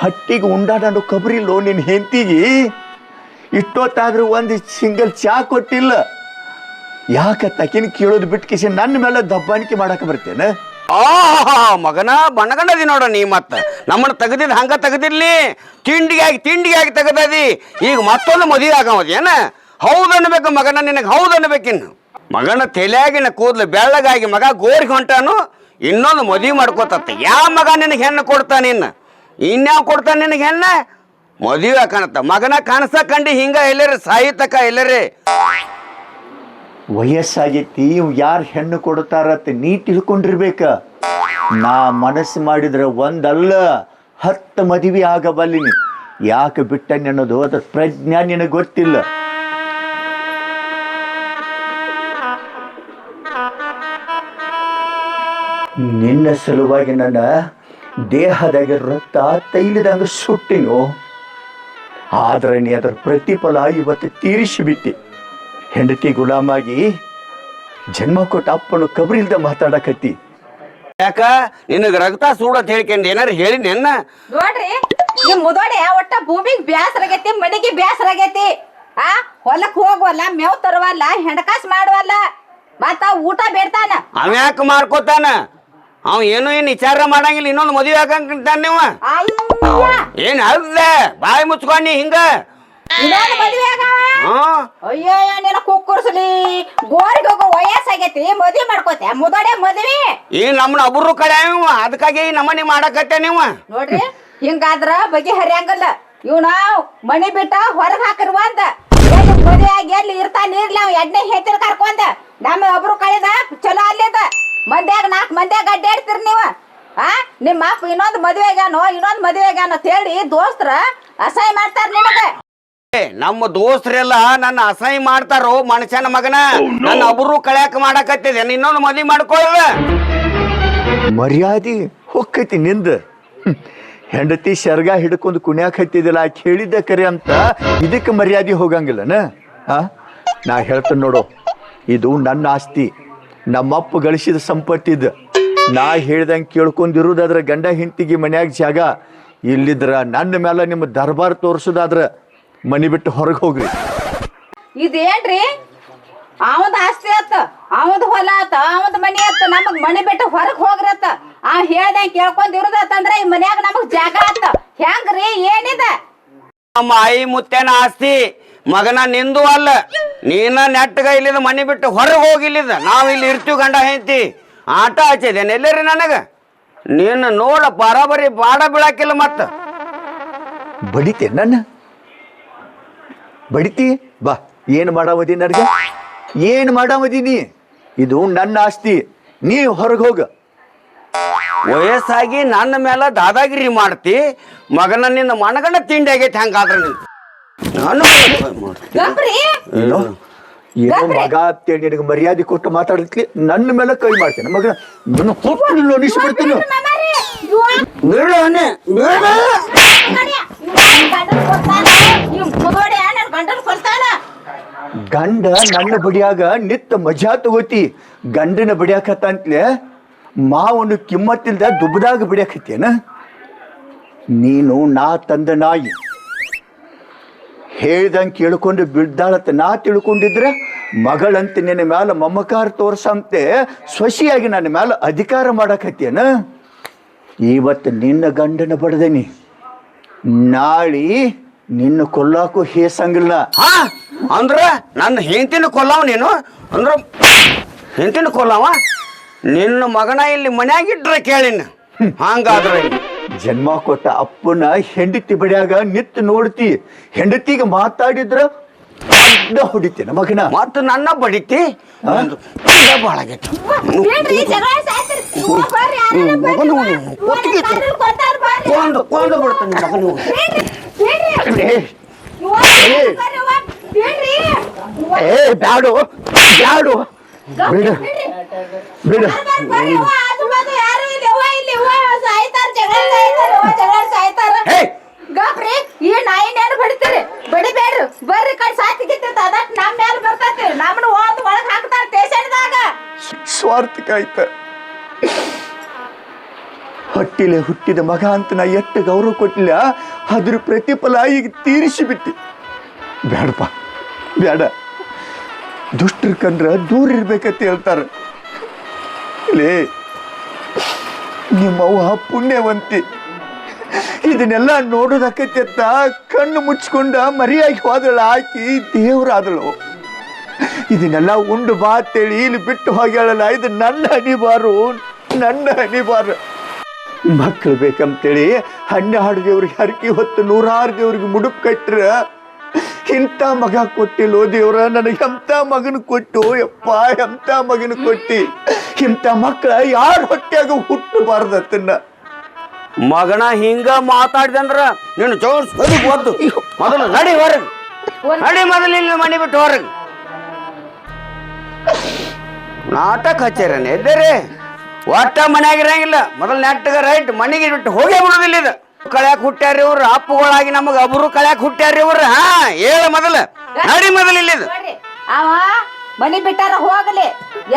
ಹೊಟ್ಟಿಗೆ ಉಂಡಾಡೋ ಕಬರಿಲ್ಲೋ ನಿನ್ನ ಹೆಂಡತಿಗೆ? ಇಷ್ಟೊತ್ತಾದ್ರೂ ಒಂದು ಸಿಂಗಲ್ ಚಾ ಕೊಟ್ಟಿಲ್ಲ. ಯಾಕ ತಕಿನ ಕೇಳೋದು ಬಿಟ್ಟು ನನ್ನ ಮೇಲೆ ದಬ್ಬಾಣಿಕೆ ಮಾಡಕ್ಕೆ ಬರ್ತೇನೆ? ಮಗನ ಬಣಗಂಡದಿ ನೋಡ ನೀ ಮತ್ತ. ನಮ್ಮನ್ನ ತೆಗದಿದ್ ಹಂಗ ತೆಗದಿರ್ಲಿ. ತಿಂಡಿಗಾಗಿ ತಿಂಡಿಗಾಗಿ ತೆಗೆದದಿ. ಈಗ ಮತ್ತೊಂದು ಮದುವೆ ಆಗವದೇನ? ಹೌದು ಅನ್ಬೇಕು ಮಗನ ನಿನಗೆ ಹೌದನ್ಬೇಕಿನ್ನು ಮಗನ ತಲೆಯಾಗಿನ ಕೂದಲು ಬೆಳ್ಳಗಾಗಿ ಮಗ ಗೋರಿ ಹೊಂಟಾನು, ಇನ್ನೊಂದು ಮದುವೆ ಮಾಡ್ಕೋತತ್ತ. ಯಾವ ಮಗ ನಿನಗೆ ಹೆಣ್ಣು ಕೊಡ್ತಾನೆ ಇನ್ನು? ಇನ್ಯಾವ ಕೊಡ್ತಾನೆ ನಿನಗೆ ಹೆಣ್ಣ? ಮದುವೆ ಕಾಣತ್ತ. ಮಗನ ಕಾಣಿಸ ಕಂಡು ಹಿಂಗ ಎಲ್ಲರಿ ಸಾಹಿತಕ ಎಲ್ಲರಿ? ವಯಸ್ಸಾಗೈತಿ ಇವ್ ಯಾರು ಹೆಣ್ಣು ಕೊಡ್ತಾರತ್ತ ನೀ ತಿಳ್ಕೊಂಡಿರ್ಬೇಕ. ನಾ ಮನಸ್ಸು ಮಾಡಿದ್ರೆ ಒಂದಲ್ಲ, ಹತ್ತು ಮದುವೆ ಆಗಬಲ್ಲಿನಿ. ಯಾಕೆ ಬಿಟ್ಟನೆ ಅನ್ನೋದು ಅದ್ರ ಪ್ರಜ್ಞಾ ನಿನಗೆ ಗೊತ್ತಿಲ್ಲ. ನಿನ್ನ ಸಲುವಾಗಿ ನನ್ನ ದೇಹದಾಗೆ ರಕ್ತ ತೈಲದಂಗ ಸುಟ್ಟಿನು? ಆದ್ರೆ ನೀ ಅದರ ಪ್ರತಿಫಲ ಇವತ್ತು ತೀರಿಸಿಬಿಟ್ಟಿ. ಹೆಂಡತಿ ಗುಲಾಮಾಗಿ ಜನ್ಮ ಕೊಟ್ಟ ಅಪ್ಪನು ಕಬರಿಲ್ದ ಮಾತಾಡಕತ್ತಿ. ಯಾಕ? ನಿನಗ ರಕ್ತ ಸೂಡತ್ ಹೇಳ್ಕೊಂಡು ಏನಾರು ಹೇಳಿ ನೆನ್ನ? ನೋಡ್ರಿ ಈ ಮುದೋಡೆ ಒಟ್ಟ ಭೂಮಿಗೆ ಬ್ಯಾಸರ ಆಗೈತಿ ಮನಿಗೆ ಬ್ಯಾಸರ ಆಗೈತಿ ಆ ಹೊಲಕ್ ಹೋಗ್ವಲ್ಲ ಮೇವ್ ತರುವಲ್ಲ ಹೆಣಕಾಸ್ ಮಾಡುವಲ್ಲ. ಮತ್ತ ಊಟ ಬೇಡ್ತಾನ? ಅವ್ಯಾಕ ಯಾಕೆ ಮಾಡ್ಕೋತಾನ? ಅವ ಏನು ಏನು ವಿಚಾರ ಮಾಡಂಗಿಲ್ಲ ಇನ್ನೊಂದು ಮದುವೆ ಹಾಕಂತಾನ ನೀವು. ಏನ್ ಅಲ್ಲ ಬಾಯಿ ಮುಚ್ಕೊಂಡಿ ಹಿಂಗ. ಅಯ್ಯೋ ನಿನ್ನ ಕುಕ್ಕುರ್ಸಲಿ. ಗೋರಿಗೆ ಹೋಗೋ ವಯಸ್ಸಾಗೈತಿ ಮದ್ವೆ ಮಾಡ್ಕೋತೆ ಮುದೋಡೆ ಮದ್ವಿ. ಈ ನಮ್ಮ ಒಬ್ರು ಕಡೆ ಇವ ಅದಕ್ಕಾಗಿ ನಮ್ಮನೆ ನಮ್ಮನಿ ಮಾಡಕತ್ತೆ ನೀವು? ನೋಡ್ರಿ ಹಿಂಗಾದ್ರ ಬಗೆ ಹರಿಯಂಗಲ್ಲ. ಇವನ ಮನಿ ಬಿಟ್ಟ ಹೊರಗ್ ಹಾಕಿರುವ ಅಂತ ಮದುವೆ ಮದ್ವೆ ಆಗಿ ಎಲ್ಲಿ ಇರ್ತಾನ ಇರ್ಲಿ ಅವ್ ಎಡ್ನೆ ಹೆತ್ತಿರ ಕರ್ಕೊಂಡ. ನಮ್ಮ ಒಬ್ರು ಕಳೆದ ಚಲೋ ಅಲ್ಲಿದ. ಮಂದ್ಯಾಗ ನಾಲ್ಕು ಮಂದ್ಯಾಗ ಅಡ್ಡಾಡ್ತೀರಿ ನೀವು? ಆ? ನಿಮ್ಮ ಅಪ್ಪ ಇನ್ನೊಂದು ಮದುವೆ ಆಗ್ಯಾನೋ ಇನ್ನೊಂದು ಮದುವೆ ಆಗ್ಯಾನೋ ಅಂತ ಹೇಳಿ ದೋಸ್ತ್ರ ಅಸಹ್ಯ ಮಾಡ್ತಾರ ನಿಮಗೆ. ಏ, ನಮ್ಮ ದೋಸ್ತರೆಲ್ಲ ನನ್ನ ಅಸಹ್ಯ ಮಾಡ್ತಾರೋ ಮನುಷ್ಯನ ಮಗನ? ನನ್ನ ಒಬ್ರು ಕಳ್ಯಾಕ ಮಾಡಕತ್ತಿದೆ. ಇನ್ನೊಂದು ಮದುವೆ ಮಾಡ್ಕೊಳ್ಳ ಮರ್ಯಾದೆ ಹೊಕ್ಕೈತಿ ನಿಂದ. ಹ್ಮ್. ಹೆಂಡತಿ ಶರ್ಗ ಹಿಡ್ಕೊಂಡು ಕುಣ್ಯಾಕ್ ಹತ್ತಿದಿಲ್ಲ ಆಕೆ ಹೇಳಿದ್ದ ಕರೆ ಅಂತ ಇದಕ್ಕೆ ಮರ್ಯಾದೆ ಹೋಗಂಗಿಲ್ಲನ? ಆ? ನಾ ಹೇಳ್ತೇನೆ ನೋಡು ಇದು ನನ್ನ ಆಸ್ತಿ. ನಮ್ಮಪ್ಪ ಗಳಿಸಿದ ಸಂಪತ್ತಿದ ನಾ ಹೇಳ್ದಂಗೆ ಕೇಳ್ಕೊಂಡಿರೋದಾದ್ರೆ ಗಂಡ ಹೆಂಡತಿಗೆ ಮನ್ಯಾಗ ಜಾಗ ಇಲ್ಲಿದ್ರ ನನ್ನ ಮೇಲೆ ನಿಮ್ಮ ದರ್ಬಾರ್ ತೋರಿಸೋದಾದ್ರೆ ಮನೆ ಬಿಟ್ಟು ಹೊರಗೆ ಹೋಗ್ರಿ. ಇದೇನ್ರಿ? ಅವಂದ ಆಸ್ತಿ ಆತ ಅವಂದ ಹೊಲ ಆತ ಅವಂದ ಮನಿ ಆತ ನಮಗ್ ಮನೆ ಬಿಟ್ಟು ಹೊರಗ್ ಹೋಗ್ರತ್ತ ಆ ಹೇಳ್ದಂಗ್ ಕೇಳ್ಕೊಂಡ್ ಇರುದತ್ತಂದ್ರ ಈ ಮನ್ಯಾಗ ನಮಗ್ ಜಾಗ ಆತ. ಹೆಂಗ್ರಿ? ಏನಿದೆ? ನಮ್ಮ ಆಯಿ ಮುತ್ತೇನ ಆಸ್ತಿ. ಮಗನ ನಿಂದು ಅಲ್ಲ. ನೀನ ನೆಟ್ಟಗ ಇಲ್ಲಿದ ಮನೆ ಬಿಟ್ಟು ಹೊರಗೆ ಹೋಗಿಲ್ಲಿದ ನಾವು ಇಲ್ಲಿ ಇರ್ತೀವಿ ಗಂಡ ಹೆಂಡತಿ. ಆಟ ಹಚ್ಚಿದೇನೆ ಎಲ್ಲರಿ ನನಗ? ನೀನು ನೋಡ ಬರಾಬರಿ ಬಾಡ ಬಿಡಾಕಿಲ್ಲ ಮತ್ತ. ಬಡಿತೆ ನನ್ನ? ಬಡಿತಿ? ಬಾ ಏನು ಮಾಡಾವದಿ ನನಗೆ? ಏನು ಮಾಡಾವದೀನಿ ಇದು ನನ್ನ ಆಸ್ತಿ. ನೀ ಹೊರಗೆ ಹೋಗ. ವಯಸ್ಸಾಗಿ ನನ್ನ ಮೇಲೆ ದಾದಾಗಿರಿ ಮಾಡ್ತಿ. ಮಗನ ನಿನ್ನ ಮನಗಂಡ ತಿಂಡಿ ಆಗೈತೆ ಹಂಗಾದ್ರೆ ನೀನು ನಾನು ಗಪ್ರಿ ಏನೋ ಏನೋ ಮಗ ಅಂತೇಳಿ ನಿನಗೆ ಮರ್ಯಾದೆ ಕೊಟ್ಟು ಮಾತಾಡತ್ಲಿ ನನ್ನ ಮೇಲೆ ಕೈ ಮಾಡ್ತೇನೆ. ಮಗ ನನ್ನ ಹೋಗ್ತೀನಿ ಅನಿಸ್ಬಿಡ್ತೀನಿ. ಮಾಮಾರಿ, ಇವ ಬಿಡೋನೆ ಬಿಡ ಗಂಡನ್ ಕೊಡ್ತಾನ, ಇವ್ ಮುದೋಡಿ ನನ್ ಗಂಡನ್ ಕೊಡ್ತಾನ. ಗಂಡ ನನ್ನ ಬಡಿಯಾಗ ನಿತ್ತ ಮಜಾ ತಗೋತಿ. ಗಂಡನ ಬಡಿಯಾಕತ್ತಂತ್ಲೆ ಮಾವನ್ನು ಕಿಮ್ಮತ್ತಿಲ್ದ ದುಬ್ಬದಾಗ ಬಡಿಯಾಕತ್ತೇನ? ನೀನು ನಾ ತಂದ ನಾಯಿ. ಹೇಳ್ದಂಗೆ ಕೇಳ್ಕೊಂಡು ಬಿಡ್ದಾಳತ್ತ ನಾ ತಿಳ್ಕೊಂಡಿದ್ರೆ ಮಗಳಂತೆ ನಿನ್ನ ಮ್ಯಾಲ ಮಮಕಾರ ತೋರ್ಸಂತೆ ಸ್ವಸಿಯಾಗಿ ನನ್ನ ಮ್ಯಾಲ ಅಧಿಕಾರ ಮಾಡಕತ್ತೇನ ಇವತ್ತು ನಿನ್ನ ಗಂಡನ ಬಡ್ದೇನಿ. ನಾಳಿ ನಿನ್ನ ಕೊಲ್ಲಾಕು ಹೇಸಂಗಿಲ್ಲ. ಆ ಅಂದ್ರ ನನ್ನ ಹೆಂಡತಿನ ಕೊಲ್ಲವ ನೀನು? ಅಂದ್ರ ಹೆಂಡತಿನ ಕೊಲ್ಲವ? ನಿನ್ನ ಮಗನ ಇಲ್ಲಿ ಮನ್ಯಾಗಿಟ್ರೆ ಕೇಳಿನ ಹಂಗಾದ್ರೆ ಜನ್ಮ ಕೊಟ್ಟ ಅಪ್ಪನ ಹೆಂಡತಿ ಬಡಿಯಾಗ ನಿತ್ ನೋಡ್ತಿ. ಹೆಂಡತಿಗೆ ಮಾತಾಡಿದ್ರ ಅಡ್ಡ ಹೊಡಿತೇನ ಮಗನ. ಮತ್ತ ನನ್ನ ಬಡಿತಿ? ಏ ಬ್ಯಾಡು ಬ್ಯಾಡು. ಬಿಡು ಬಿಡು. ಗಪ್ರಿ ಈ ನಾಯಿನೇನು ಬಡಿತೀರಿ ಬಡಿಬೇಡ್ರಿ ಬರ್ರಿ ಕಡೆ ಸಾತಿಗಿತ್ತ ಅದಕ್ಕೆ ನಮ್ಮ ಮೇಲೆ ಬರ್ತೈತಿ. ನಮ್ಮನ್ನ ಹೋದ್ ಹಾಕ್ತಾರೆ ದೇಶದಾಗ ಸ್ವಾರ್ಥಕ ಐತ. ಹೊಟ್ಟಿಲೆ ಹುಟ್ಟಿದ ಮಗ ಅಂತ ನಾ ಎಷ್ಟು ಗೌರವ ಕೊಟ್ಟಿಲ್ಲ ಅದ್ರ ಪ್ರತಿಫಲ ಈಗ ತೀರಿಸಿ ಬಿಟ್ಟಿ ಬೇಡಪ್ಪ ಬೇಡ ದುಷ್ಟ್ರ ಕಂಡ್ರ ದೂರ ಇರ್ಬೇಕಂತ ಹೇಳ್ತಾರೆ. ಲೇ ನಿಮ್ಮವ್ವ ಪುಣ್ಯವಂತಿ. ಇದನ್ನೆಲ್ಲ ನೋಡೋದಕ್ಕೈತೆ ಅಂತ ಕಣ್ಣು ಮುಚ್ಕೊಂಡ ಮರಿಯಾಗಿ ಹೋದಳು ಆಕಿ, ದೇವರಾದಳು. ಇದನ್ನೆಲ್ಲ ಉಂಡು ಬಾ ಅಂತೇಳಿ ಇಲ್ಲಿ ಬಿಟ್ಟು ಹೋಗ್ಯಾಳಲ್ಲ ಇದು ನನ್ನ ಹನಿಬಾರು ನನ್ನ ಹನಿಬಾರು ಮಕ್ಕಳು ಬೇಕಂತೇಳಿ ಹನ್ನೆರಡು ದೇವ್ರಿಗೆ ಹರಕಿ ಹೊತ್ತು ನೂರಾರು ದೇವ್ರಿಗೆ ಮುಡುಪು ಕಟ್ಟ್ರೆ ಇಂಥ ಮಗ ಕೊಟ್ಟಿಲ್ಲೋ ದೇವ್ರ, ನನಗೆ ಎಂಥ ಮಗನ ಕೊಟ್ಟು, ಯಪ್ಪ, ಎಂಥ ಮಗನ ಕೊಟ್ಟಿ. ಇಂಥ ಮಕ್ಕಳ ಯಾರ ಹೊಟ್ಟೆಯಾಗ ಹುಟ್ಟಬಾರ್ದತ್ತನ್ನ? ಮಗನ ಹಿಂಗ ಮಾತಾಡಿದಂದ್ರ ನಿನ್ನ ಜೋರ್ ಸರಿ ಓದ್ದು ಮೊದಲು ನಡಿ ಹೊರಗೆ. ನಡಿ ಮೊದಲು ಇಲ್ಲಿ ಮನೆ ಬಿಟ್ಟು ಹೊರಗೆ. ನಾಟಕ ಹಚ್ಚಾರನೆ ಎದ್ದೇರಿ. ಒಟ್ಟ ಮನೆಯಾಗಿರಂಗಿಲ್ಲ ಮೊದಲು ನೆಟ್ಟಗ ರೈಟ್ ಮನೆಗೆ ಬಿಟ್ಟು ಹೋಗೇ ಬಿಡುದಿಲ್ಲ ಇದು. ಕಳ್ಯಾಕ್ ಹುಟ್ಟ್ಯಾರಿ ಇವ್ರು ಅಪ್ಪುಗಳಾಗಿ ನಮಗ ಅಬ್ರು ಕಳ್ಯಾಕ್ ಹುಟ್ಟ್ಯಾರಿ ಇವ್ರು. ಹಾ ಹೇಳ ಮೊದಲ. ನಡಿ ಮೊದಲು ಇಲ್ಲಿದು ಮನಿ ಬಿಟ್ಟಾರ ಹೋಗಲಿ.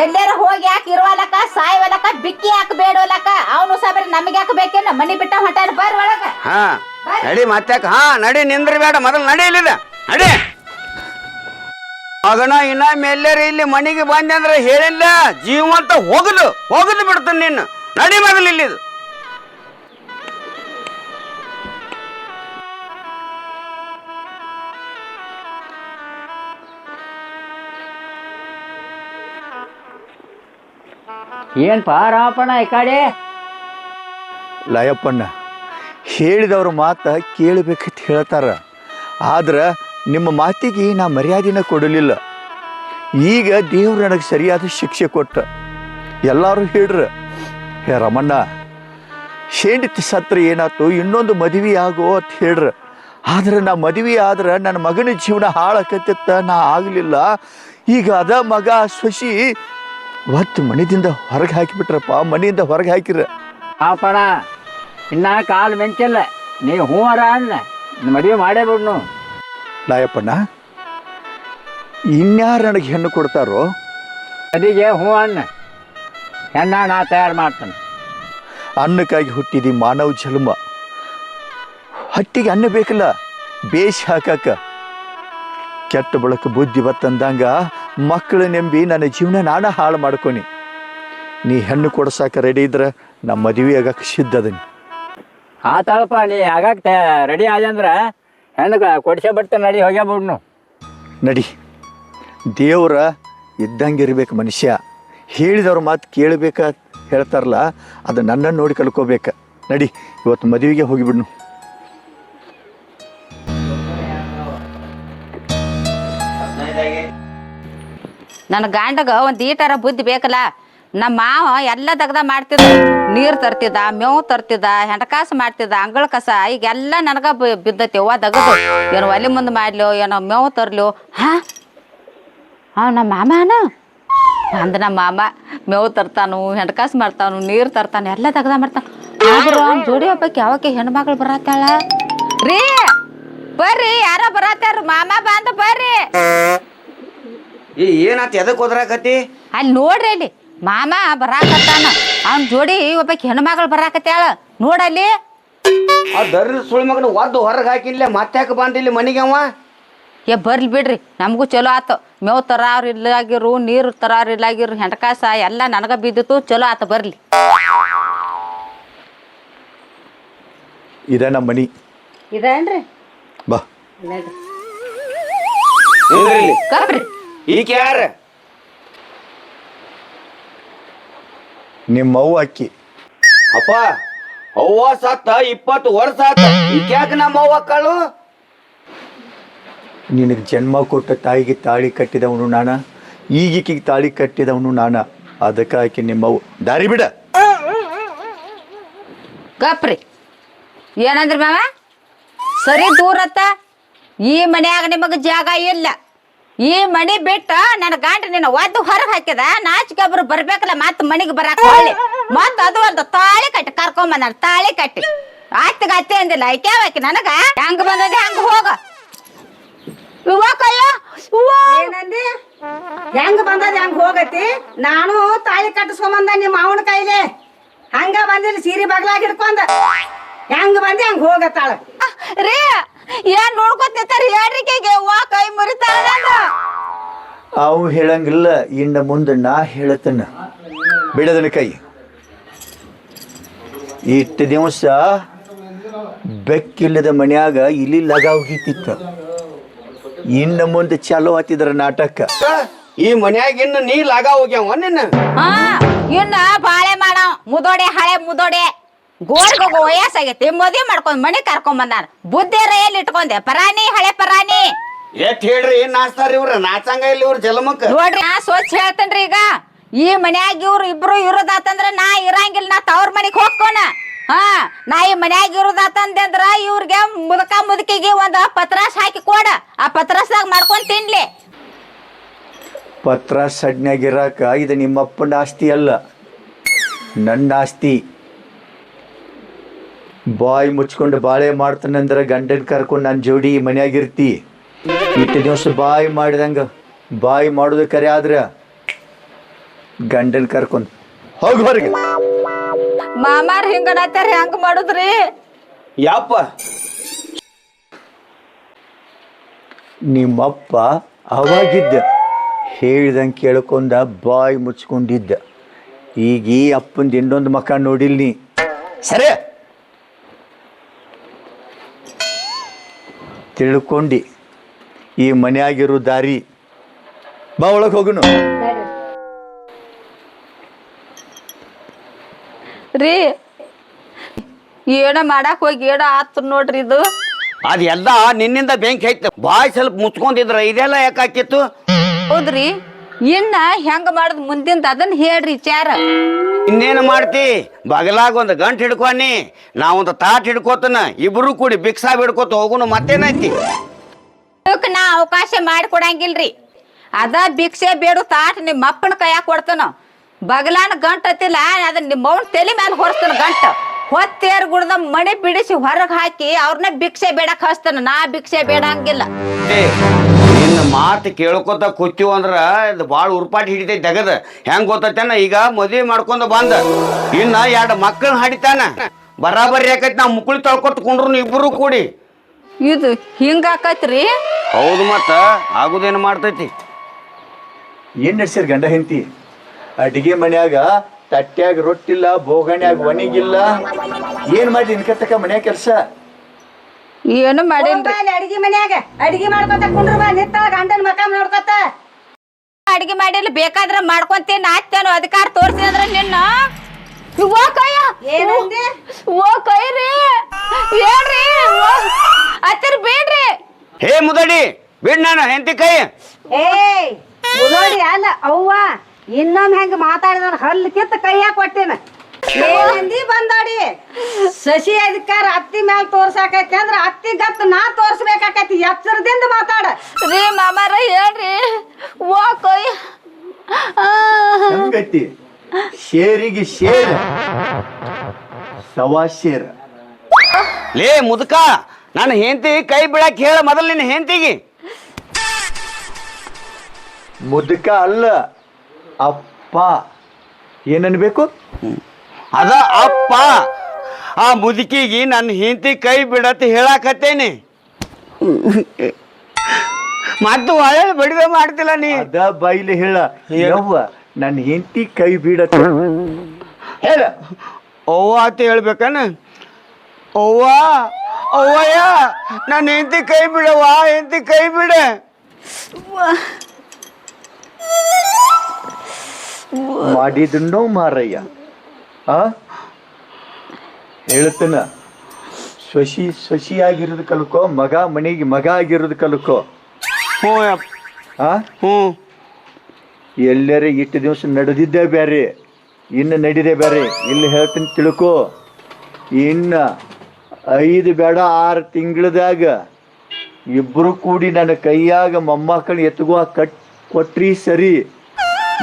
ಎಲ್ಲಾರ ಹೋಗಿ ಯಾಕೆ ಇರುವಲಕ ಸಾಯವಲಕ ಬಿಕ್ಕಿ ಯಾಕೆ ಬೇಡವಲಕ ಅವನು ಸಾಬ್ರಿ ನಮಗೆ ಯಾಕೆ ಬೇಕೇನ? ಮನಿ ಬಿಟ್ಟ ಹೊಟ್ಟಾರ ಬರ್ ಒಳಗ. ಹಾ ನಡಿ ಮತ್ತೆ. ಹಾ ನಡಿ ನಿಂದ್ರ ಬೇಡ ಮೊದಲು ನಡಿ ಇಲ್ಲಿದ. ನಡಿ. ಮಗನ ಇನ್ನ ಮೇಲ್ಯಾರ ಇಲ್ಲಿ ಮನೆಗೆ ಬಂದೆ ಅಂದ್ರೆ ಹೇಳಿಲ್ಲ. ಜೀವಂತ ಹೋಗಲು ಹೋಗಲು ಬಿಡ್ತಾನೆ ನಿನ್ನ. ನಡಿ ಮೊದಲು ಇಲ್ಲಿದು. ಏನ್ಪಾ ಪಾರಾಪಣ ಕಡೆ? ಲಯಪ್ಪಣ್ಣ, ಹೇಳಿದವ್ರ ಮಾತ ಕೇಳಬೇಕಂತ ಹೇಳ್ತಾರ. ಆದ್ರೆ ನಿಮ್ಮ ಮಾತಿಗೆ ನಾ ಮರ್ಯಾದೆನ ಕೊಡಲಿಲ್ಲ. ಈಗ ದೇವ್ರು ನನಗೆ ಸರಿಯಾದ ಶಿಕ್ಷೆ ಕೊಟ್ಟ. ಎಲ್ಲರೂ ಹೇಳ್ರ, ಹೇ ರಮಣ್ಣ, ಹೆಂಡತಿ ಸತ್ರ ಏನಾಯ್ತು? ಇನ್ನೊಂದು ಮದುವೆ ಆಗೋ ಅಂತ ಹೇಳ್ರ. ಆದ್ರೆ ನಾ ಮದುವೆ ಆದ್ರೆ ನನ್ನ ಮಗನ ಜೀವನ ಹಾಳಾಕತ್ತಿತ್ತ ನಾ ಆಗಲಿಲ್ಲ. ಈಗ ಅದ ಮಗ ಸೊಸಿ ಒತ್ತು ಮನೆಯಿಂದ ಹೊರಗೆ ಹಾಕಿಬಿಟ್ರಪ್ಪ ಮನೆಯಿಂದ ಹೊರಗೆ ಹಾಕಿರ ಪಾಪಣ ಇನ್ನ ಕಾಲು ಮೆಂಚಲ್ಲ. ನೀ ಹೂವರ ಅನ್ನ ಮದುವೆ ಮಾಡೇ ಬಿಡ್ನು. ನಾಯಪ್ಪಣ್ಣ ಇನ್ಯಾರು ನನಗೆ ಹೆಣ್ಣು ಕೊಡ್ತಾರೋ? ಅದಿಗೆ ಹೂ ಅನ್ನ ಹೆಣ್ಣ ನಾ ತಯಾರು ಮಾಡ್ತಾನೆ. ಅನ್ನಕ್ಕಾಗಿ ಹುಟ್ಟಿದಿ ಮಾನವ ಜನ್ಮ ಹಟ್ಟಿಗೆ ಅನ್ನ ಬೇಕಲ್ಲ ಬೇಷ್ ಹಾಕಾಕ. ಕೆಟ್ಟ ಬಳಕ ಬುದ್ಧಿ ಬತ್ತಂದಂಗ ಮಕ್ಕಳು ನೆಂಬಿ ನನ್ನ ಜೀವನ ನಾನು ಹಾಳು ಮಾಡ್ಕೊನಿ. ನೀ ಹೆಣ್ಣು ಕೊಡ್ಸಾಕ ರೆಡಿ ಇದ್ರೆ ನಮ್ಮ ಮದುವೆ ಆಗಕ್ಕೆ ಸಿದ್ಧ ಆ ತಾಳಪ್ಪ ನೀ ಆಗಕ್ಕೆ ರೆಡಿ ಆದಂದ್ರ ಹೆಣ್ಣು ಕೊಡ್ಸೇ ಬಿಡ್ತಾನೆ ನಡಿ ಹೋಗ್ಯಾ ಬಿಡ್ನು. ನಡಿ. ದೇವ್ರ ಇದ್ದಂಗಿರ್ಬೇಕು ಮನುಷ್ಯ. ಹೇಳಿದವ್ರ ಮಾತು ಕೇಳಬೇಕ ಹೇಳ್ತಾರಲ್ಲ ಅದು ನನ್ನನ್ನು ನೋಡಿ ಕಲ್ಕೋಬೇಕ. ನಡಿ ಇವತ್ತು ಮದುವೆಗೆ ಹೋಗಿಬಿಡ್ನು ನನ್ನ ಗಂಡಗ ಒಂದ್ ಈಟರ ಬುದ್ಧಿ ಬೇಕಲ್ಲ. ನಮ್ಮ ಮಾವ ಎಲ್ಲ ದಗ್ದ ಮಾಡ್ತಿದ್ದ, ನೀರ್ ತರ್ತಿದ್ದ, ಮೇವು ತರ್ತಿದ್ದ ಹೆಂಡಕಾಸು ಮಾಡ್ತಿದ್ದ, ಅಂಗಳ ಕಸ ಈಗ ಎಲ್ಲ ನನಗ ಬಿದ್ದತಿ. ಅವ್ವ ದಗದು, ಏನು ಒಲೆ ಮುಂದೆ ಮಾಡ್ಲೋ, ಏನೋ ಮೇವು ತರ್ಲೋ. ಹಾ? ನಮ್ಮ ಮಾಮನ? ಅಂದ ನಮ್ಮ ಮಾಮ, ಮೇವು ತರ್ತಾನು ಹೆಂಡಕಾಸು ಮಾಡ್ತಾನು, ನೀರ್ ತರ್ತಾನು, ಎಲ್ಲ ದಗ್ದ ಮಾಡ್ತಾನ. ಆದ್ರೂ ಜೋಡಿ ಹಬ್ಬಕ್ಕೆ ಯಾವಕ್ಕೆ ಹೆಣ್ಮಕ್ಳು ಬರತ್ತಾಳ? ರೀ, ಬರ್ರಿ, ಯಾರ ಬರತ್ತಾರ ಮಾಮ ಬಂದ ಬರ್ರಿ. ಈ ಏನಾತ್ ಎದಕ್ ಹೋದ್ರಾಕತಿ ಅಲ್ಲಿ ನೋಡ್ರಿ ಅಲ್ಲಿ. ಮಾಮ ಬರಾಕತ್ತಾನ. ಅವ್ನ ಜೋಡಿ ಒಬ್ಬಾಕಿ ಹೆಣ್ಮಗಳು ಬರಾಕತ್ತಾಳ ನೋಡಲ್ಲಿ ಆ ದರ್ರ ಸುಳಿ ಮಗನ ಒದ್ದು ಹೊರಗೆ ಹಾಕಿಲ್ಲ ಮತ್ತೆ ಬಂದಿಲ್ಲ ಮನೆಗೆ ಅವ? ಏ ಬರ್ಲಿ ಬಿಡ್ರಿ. ನಮಗೂ ಚಲೋ ಆತು. ಮೇವು ತರಾರ್ ಇಲ್ಲಾಗಿರು ನೀರು ತರಾರ್ ಇಲ್ಲಾಗಿರು ಹೆಂಡಕಾಸ ಎಲ್ಲ ನನಗ ಬಿದ್ದಿತ್ತು ಚಲೋ ಆತ ಬರ್ಲಿ. ಇದೇ ನಮ್ಮ ಮನಿ. ಇದೇನ್ರಿ? ಬಾ. ಕಬ್ರಿ ಈಕೆ ಯಾರ? ನಿಮ್ಮ ಅವ್ವ ಅಕ್ಕಿ. ಅಪ್ಪ ಅವ್ವ ಸತ್ತ ಇಪ್ಪತ್ತು ವರ್ಷ ಆತ. ಈಕ್ಯಾಕ ನಮ್ಮ ಅವ್ವ ಅಕ್ಕಳು? ನಿನಗೆ ಜನ್ಮ ಕೊಟ್ಟ ತಾಯಿಗೆ ತಾಳಿ ಕಟ್ಟಿದವನು ನಾನ? ಈಗಿಕಿಗೆ ತಾಳಿ ಕಟ್ಟಿದವನು ನಾನ? ಅದಕ್ಕೆ ಆಕೆ ನಿಮ್ಮವು ದಾರಿ ಬಿಡ. ಗಪ್ರಿ. ಏನಂದ್ರಿ ಮಾವ? ಸರಿ ದೂರತ್ತ? ಈ ಮನ್ಯಾಗ ನಿಮಗ ಜಾಗ ಇಲ್ಲ. ಈ ಮಣಿ ಬಿಟ್ಟು ನನ್ನ ಗಂಡ ನಿನ್ನ ಒದ್ದು ಹೊರಗೆ ಹಾಕಿದ ನಾಚಿಕೊಬ್ರು ಬರ್ಬೇಕಲ್ಲ ಮತ್ ಮಣಿಗೆ ಬರಾಕ ಹೊಳ್ಳಿ ಮತ್ ಅದು ಒಂದು ತಾಳಿ ಕಟ್ಟಿ ಕರ್ಕೊಂಬಂದ ತಾಳಿ ಕಟ್ಟಿ. ಆಯ್ತಿಗ ಅತ್ತೆ ಅಂದಿಲ್ಲ ಐಕ್ಯಾವಾಕಿ ನನಗ? ಹೆಂಗ್ ಬಂದದೆ ಹಂಗ ಹೋಗ? ಏನಂದಿ? ಹೆಂಗ್ ಬಂದದ ಹೆಂಗ್ ಹೋಗತಿ? ನಾನು ತಾಳಿ ಕಟ್ಟಿಸ್ಕೊಂಬಂದ ನಿಮ್ಮ ಮಾವನ ಕೈಲಿ. ಹಂಗ ಬಂದಿಲ್ಲ ಸೀರೆ ಬಗ್ಲಾಗ ಹಿಡ್ಕೊಂಡ. ಹೆಂಗ್ ಬಂದಿ ಹಂಗ ಹೋಗತ್ತಾಳ. ರೀ ಏನ್ ನೋಡ್ಕೊತಿರ್ತಾರ? ಹೇಳ್ರಿಕೆಗೆ ವಾ ಕೈ ಮುರಿತಾರ. ಅವು ಹೇಳಂಗಿಲ್ಲ ಇನ್ನ ಮುಂದೆ ನಾ ಹೇಳತನ ಬಿಡದನ ಕೈ. ಇಷ್ಟು ದಿವಸ ಬೆಕ್ಕಿಲ್ಲದ ಮನ್ಯಾಗ ಇಲ್ಲಿ ಲಗ ಹೋಗಿತ್ತಿತ್ತ ಇನ್ನ ಮುಂದೆ ಚಾಲೋ ಆತಿದ್ರ ನಾಟಕ. ಈ ಮನ್ಯಾಗ ಇನ್ನು ನೀ ಲಗ ಹೋಗ್ಯಾವ ನಿನ್ನ? ಹಾ ಇನ್ನ ಬಾಳೆ ಮಾಡ ಮುದೋಡೆ ಹಳೆ ಮುದೋಡೆ. ಗೋರ್ಗ ವಯಸ್ಸಾಗೈತಿ ಮದುವೆ ಮಾಡ್ಕೊಂಡ್ ಮನೆ ಕರ್ಕೊಂಡ್ ಬಂದಾನ ಬುದ್ಧಿ ರೈಲ್ ಇಟ್ಕೊಂಡೆ ಪರಾಣಿ ಹಳೆ ಪರಾಣಿ. ಎತ್ ಹೇಳ್ರಿ ಏನ್ ನಾಚ್ತಾರ ಇವ್ರ? ನಾಚಂಗ ಇಲ್ಲ ಇವ್ರ ಜಲಮಕ್ಕ ನೋಡ್ರಿ ನಾ ಸ್ವಚ್ಛ ಹೇಳ್ತೇನ್ರಿ ಈಗ. ಈ ಮನ್ಯಾಗ ಇವ್ರು ಇಬ್ರು ಇರೋದಾತಂದ್ರ ನಾ ಇರಂಗಿಲ್ಲ ನಾ ತವ್ರ ಮನೆಗ್ ಹೋಗ್ಕೋಣ ಹಾ ನಾ ಈ ಮನ್ಯಾಗ ಇರೋದಾತಂದ್ರ ಅಂದ್ರ ಇವ್ರಿಗೆ ಮುದಕ ಮುದುಕಿಗೆ ಒಂದ್ ಪತ್ರಾಸ್ ಹಾಕಿ ಕೊಡ. ಆ ಪತ್ರಾಸ್ದಾಗ ಮಾಡ್ಕೊಂಡ್ ತಿನ್ಲಿ. ಪತ್ರ ಸಡ್ನ್ಯಾಗಿರಾಕ ಇದು ನಿಮ್ಮಪ್ಪನ ಆಸ್ತಿ ಅಲ್ಲ. ನನ್ನ ಆಸ್ತಿ. ಬಾಯಿ ಮುಚ್ಕೊಂಡು ಬಾಳೆ ಮಾಡ್ತಾನಂದ್ರೆ ಗಂಡನ ಕರ್ಕೊಂಡು ನನ್ನ ಜೋಡಿ ಮನೆಯಾಗಿರ್ತಿ. ಇಟ್ಟು ದಿವಸ ಬಾಯಿ ಮಾಡಿದಂಗ ಬಾಯಿ ಮಾಡೋದು ಕರೆ ಆದ್ರೆ ಗಂಡನ ಕರ್ಕೊಂಡು ಹೋಗಿ ಹೊರಗೆ. ಮಾಮಾರ್ ಹಿಂಗನತ್ತಾರ ಹೆಂಗ್ ಮಾಡುದ್ರಿ? ಯಪ್ಪ? ನಿಮ್ಮಪ್ಪ ಅವಾಗಿದ್ದ ಹೇಳ್ದಂಗೆ ಕೇಳ್ಕೊಂಡ ಬಾಯಿ ಮುಚ್ಕೊಂಡಿದ್ದ. ಈಗ ಈ ಅಪ್ಪಂದು ಇನ್ನೊಂದು ಮಕ ನೋಡಿಲ್ ನೀ. ಸರಿ! ತಿಳ್ಕೊಂಡು ಈ ಮನೆಯಾಗಿರೋ ದಾರಿ ಬಾ ಒಳಗೆ ಹೋಗುನು. ರೀ ಏನ ಮಾಡಕ್ ಹೋಗಿ ಏನ ಆತು ನೋಡ್ರಿ ಇದು? ಅದೆಲ್ಲ ಎಲ್ಲ ನಿನ್ನಿಂದ ಬೆಂಕಿ ಐತೆ. ಬಾಯ್ ಸ್ವಲ್ಪ ಮುಚ್ಕೊಂಡಿದ್ರ ಇದೆಲ್ಲ ಯಾಕಾಕಿತ್ತು? ಹೌದ್ರಿ. ಇನ್ನ ಹೆಂಗ ಮಾಡುದು ಮುಂದಿಂದ ಅದನ್ನ ಹೇಳ್ರಿ ಚಾರ ಇನ್ನೇನು ಮಾಡ್ತಿ? ಬಗಲಾಗ ಒಂದು ಗಂಟು ಹಿಡ್ಕೊನಿ ನಾವೊಂದು ತಾಟ್ ಹಿಡ್ಕೋತನ ಇಬ್ರು ಕೂಡಿ ಭಿಕ್ಷಾ ಬಿಡ್ಕೋತ ಹೋಗುನು ಮತ್ತೇನೈತಿ? ಇದಕ್ ನಾ ಅವಕಾಶ ಮಾಡಿಕೊಡಂಗಿಲ್ರಿ. ಅದ ಭಿಕ್ಷೆ ಬೇಡು ತಾಟ್ ನಿಮ್ಮ ಅಪ್ಪನ ಕೈಯಾಗ ಕೊಡ್ತಾನ. ಬಗಲಾನ ಗಂಟ್ ಹತ್ತಿಲ್ಲ ಅದನ್ನ ನಿಮ್ಮ ಅವನ್ ತಲೆ ಮ್ಯಾಲ ಹೊರಸ್ತಾನ ಗಂಟ. ಹೊತ್ತೇರ್ ಗುಡ್ದ ಮಣಿ ಬಿಡಿಸಿ ಹೊರಗೆ ಹಾಕಿ ಅವ್ರನ್ನ ಭಿಕ್ಷೆ ಬೇಡಕ್ ಹಚ್ತಾನ. ನಾ ಭಿಕ್ಷೆ ಬೇಡಂಗಿಲ್ಲ. ಏ ನಿನ್ನ ಮಾತು ಕೇಳ್ಕೊತ ಕೂತೀವಿ ಅಂದ್ರ ಇದು ಭಾಳ ಉರ್ಪಾಟಿ ಹಿಡಿತೈತಿ ತೆಗದ ಹೆಂಗ್ ಗೊತ್ತೈತೇನ? ಈಗ ಮದುವೆ ಮಾಡ್ಕೊಂಡು ಬಂದ. ಇನ್ನ ಎರಡು ಮಕ್ಕಳನ್ನ ಹಾಡಿತಾನ. ಬರಾಬರಿ ಯಾಕೈತಿ ನಾವು ಮುಕ್ಕಳಿ ತೊಳ್ಕೊತ ಕುಂಡ್ರು ಇಬ್ರು ಕೂಡಿ. ಇದು ಹಿಂಗ ರೀ ಹೌದು ಮತ್ತ ಆಗುದೇನು ಮಾಡ್ತೈತಿ? ಏನ್ ನಡ್ಸ್ಯಾರ ಗಂಡ ಹೆಂಡತಿ? ಅಡಿಗೆ ಮನ್ಯಾಗ ತಟ್ಟ್ಯಾಗ ರೊಟ್ಟಿಲ್ಲ ಬೋಗಣ್ಯಾಗ ಒಣಗಿಲ್ಲ. ಏನ್ ಮಾಡಿ ಇನ್ಕತ್ತಕ ಮನ್ಯಾಗ ಕೆಲಸ? ಏನು ಮಾಡಿಲ್ರಿ ಅಲ್ಲಿ ಅಡಿಗೆ ಮನ್ಯಾಗ. ಅಡಿಗೆ ಮಾಡ್ಕೊತ ಕುಂಡ್ರ ಬಾ ನಿತ್ತಾಳ ಗಂಡನ ಮಕ ನೋಡ್ಕೊತ. ಅಡಿಗೆ ಮಾಡಿಲ್ಲ ಬೇಕಾದ್ರ ಮಾಡ್ಕೊಂತೀನಿ ಆಯ್ತೇನು ಅಧಿಕಾರ ತೋರಿಸಿ ಅಂದ್ರ ನಿನ್ನ. ಓ ಕೈಯ ಏನಂದೆ? ಓ ಕೈ ರೀ ಹೇಳ್ರಿ. ಅತ್ತಿರ ಬೇಡ್ರಿ ಹೇ ಮುದಡಿ ಬಿಡ್ ನಾನು ಹೆಂಡತಿ ಕೈ. ಏಯ್ ಮುದೋಡಿ ಅಲ್ಲ ಅವ್ವ. ಇನ್ನೊಮ್ಮೆ ಹೆಂಗೆ ಮಾತಾಡಿದ್ರ ಹಲ್ಲು ಕಿತ್ತ ಕೈಯಾಗ ಕೊಟ್ಟೇನ. ಏನಂದಿ ಬಂದಾಡಿ. ಸಸಿ ಅಧಿಕಾರ ಅತ್ತಿ ಮ್ಯಾಲ ತೋರ್ಸಾಕೈತಿ ಅಂದ್ರ ಅತ್ತಿ ಗತ್ ನಾ ತೋರ್ಸ್ಬೇಕಾಕೈತಿ. ಎಚ್ಚರದಿಂದ ಮಾತಾಡ. ರೀ ಮಾಮಾರ ಹೇಳ್ರಿ. ಓ ಹೆಂಗೈತಿ? ಶೇರಿಗೆ ಶೇರ್. ಸವಾ ಶೇರ್. ಲೇ ಮುದುಕ ನಾನು ಹೆಂಡತಿ ಕೈ ಬಿಡಕ್ ಹೇಳ ಮೊದಲು ನಿನ್ನ ಹೆಂಡತಿಗೆ. ಮುದುಕ ಅಲ್ಲ ಅಪ್ಪ. ಏನನ್ಬೇಕು ಅದ ಅಪ್ಪ. ಆ ಮುದುಕಿಗೆ ನನ್ನ ಹೆಂಡತಿ ಕೈ ಬಿಡತ್ ಹೇಳಾಕತ್ತೇನಿ. ಮತ್ತು ಒಳ್ಳೆ ಬಡಿವೆ ಮಾಡ್ತಿಲ್ಲ ನೀ. ಅದ ಬೈಲಿ ಹೇಳ. ಯವ್ವ ನನ್ನ ಹೆಂಡತಿ ಕೈ ಬಿಡತ್ತ ಹೇಳ. ಅವ್ವ ಅಂತ ಹೇಳ್ಬೇಕನ? ಅವ್ವ ಅವ್ವಯ್ಯ ನನ್ನ ಹೆಂಡತಿ ಕೈ ಬಿಡವ್ವ ಹೆಂಡತಿ ಕೈ ಬಿಡ. ಮಾಡಿದನ್ನೋ ಮಾರಯ್ಯ. ಆ? ಹೇಳ್ತೇನ ಶಶಿ ಶಶಿಯಾಗಿರೋದು ಕಲ್ಕೋ ಮಗ ಮನೆಗೆ ಮಗ ಆಗಿರೋದು ಕಲ್ಕೋ. ಹ್ಞೂ ಆ? ಹ್ಞೂ. ಎಲ್ಲರೇ ಇಟ್ಟು ದಿವಸ ನಡೆದಿದ್ದೇ ಬೇರೆ ಇನ್ನು ನಡೀದೆ ಬೇರೆ ಇಲ್ಲಿ ಹೇಳ್ತೀನಿ ತಿಳ್ಕೊ. ಇನ್ನು ಐದು ಬೇಡ ಆರು ತಿಂಗಳದಾಗ ಇಬ್ಬರು ಕೂಡಿ ನನ್ನ ಕೈಯಾಗ ಮೊಮ್ಮಕ್ಕಳು ಎತ್ಗೋ ಕಟ್ ಕೊಟ್ರಿ ಸರಿ.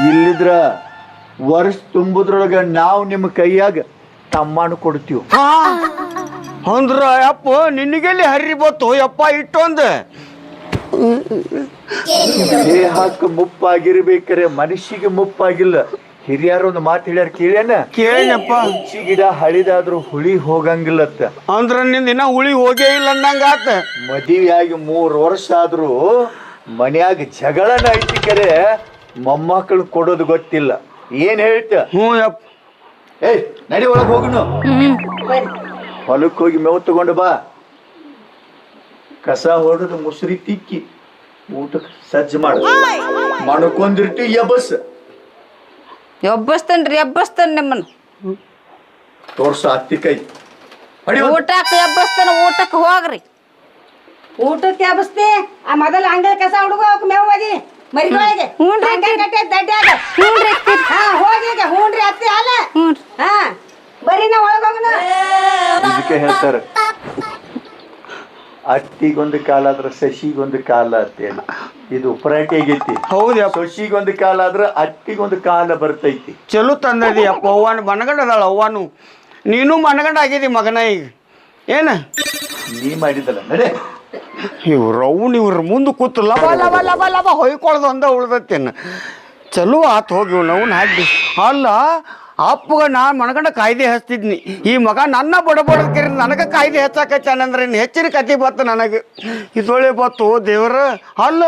ಇಲ್ಲಿದ್ರ ವರ್ಷ ತುಂಬುದ್ರೊಳಗ ನಾವು ನಿಮ್ಮ ಕೈಯಾಗ ತಮ್ಮನ ಕೊಡ್ತೀವಿ. ಅಂದ್ರ ಅಪ್ಪ ನಿನಗೆಲ್ಲಿ ಹರಿ ಬತ್ತು? ಯಪ್ಪ ಇಟ್ಟೊಂದು. ದೇಹಕ್ಕೆ ಮುಪ್ಪಾಗಿರ್ಬೇಕಾರೆ ಮನುಷ್ಯಗೆ ಮುಪ್ಪಾಗಿಲ್ಲ. ಹಿರಿಯರು ಒಂದು ಮಾತು ಹೇಳ್ಯಾರ ಕೇಳ್ಯಾನ? ಕೇಳಪ್ಪ ಹುಚ್ಚಿ ಗಿಡ ಹಳಿದಾದ್ರೂ ಹುಳಿ ಹೋಗಂಗಿಲ್ಲತ್ತ. ಅಂದ್ರ ನಿಂದ ಇನ್ನ ಹುಳಿ ಹೋಗೇ ಇಲ್ಲ ಅಂದಂಗ ಮದುವೆ ಮದುವೆಯಾಗಿ ಮೂರು ವರ್ಷ ಆದ್ರೂ ಮನ್ಯಾಗ ಜಗಳನ ಐತಿ ಕರೆ ಮೊಮ್ಮಕ್ಕಳು ಕೊಡೋದು ಗೊತ್ತಿಲ್ಲ. ಏನ್ ಹೇಳ್ತ ಹ್ಞೂ ಯಪ್ಪ. ಏಯ್ ನಡಿ ಒಳಗೆ ಹೋಗಿನು ಹೊಲಕ್ಕೆ ಹೋಗಿ ಮೇವು ತಗೊಂಡು ಬಾ. ಕಸ ಹೊಡೆದು ಮುಸುರಿ ತಿಕ್ಕಿ ಊಟಕ್ಕೆ ಸಜ್ಜು ಮಾಡು. ಮಣ್ಕೊಂಡಿರ್ತಿ ಎಬ್ಬಸ್. ಎಬ್ಬಸ್ತನ್ರಿ ಎಬ್ಬಸ್ತನ್ ನಿಮ್ಮನ್ನ. ತೋರ್ಸ ಹತ್ತಿ ಕೈ. ಹೊಡಿ ಊಟಕ್ಕೆ ಎಬ್ಬಸ್ತಾನ ಊಟಕ್ಕೆ ಹೋಗ್ರಿ. ಊಟಕ್ಕೆ ಹಬ್ಬಸ್ತಿ ಆ ಮೊದಲ ಅಂಗಳ ಕಸ ಹುಡುಗ ಅವಕ್ ಮೇವ್ ಒಗಿ. ಮರಿಗಳಿಗೆ ಹ್ಞೂನ್ರಿ. ಕಟ್ಟೆ ದಡ್ಡ್ಯಾಗ ಹಾ ಹೋಗಿ ಈಗ. ಹ್ಞೂನ್ರಿ ಅತ್ತಿ ಅಲ್ಲ. ಹ್ಞೂನ್ರಿ. ಹಾ ಬರೀ ನಾ ಒಳಗೋಗನ ಇದಕ್ಕೆ ಹೇಳ್ತಾರೆ. ಅತ್ತಿಗೊಂದು ಕಾಲ ಆದ್ರೆ ಶಶಿಗೊಂದು ಕಾಲ ಅಂತೇಳಿ ಇದು ಉಪರಾಟಿ ಆಗೈತಿ ಹೌದು ಶಶಿಗೊಂದು ಸೊಸಿಗೊಂದು ಕಾಲ ಆದ್ರೆ ಅತ್ತಿಗೊಂದು ಕಾಲ ಬರ್ತೈತಿ. ಚಲೋ ತಂದದಿ ಅಪ್ಪ ಅವ್ವನ ಮನಗಂಡ ಅದಾಳ ಅವ್ವನು. ನೀನು ಮನಗಂಡ ಆಗಿದಿ ಮಗನ ಈಗ. ಏನ? ನೀ ಮಾಡಿದಲ್ಲ ನಡೆ. ಇವ್ರು ಅವ್ನು ಇವ್ರ ಮುಂದೆ ಕೂತು ಲಬ ಲಬ ಲಬ ಲಬ ಹೊಯ್ಕೊಳ್ದು ಅಂದ ಉಳ್ದತ್ತೇನು. ಚಲೋ ಆತು ಹೋಗಿ ಅವ್ನ ಹಾಕಿ ಅಲ್ಲ, ಅಪ್ಪಗ ನಾನು ಮನಗಂಡ ಕಾಯ್ದೆ ಹಚ್ತಿದ್ನಿ. ಈ ಮಗ ನನ್ನ ಬಡಬಡದ್ಕರಿ ನನಗೆ ಕಾಯ್ದೆ ಹೆಚ್ಚಾಕೈತಾನಂದ್ರೆ ಇನ್ನು ಹೆಚ್ಚಿನ ಕತೆ ಬತ್ತು ನನಗೆ. ಇದೊಳೆ ಬತ್ತು ದೇವ್ರ, ಅಲ್ಲ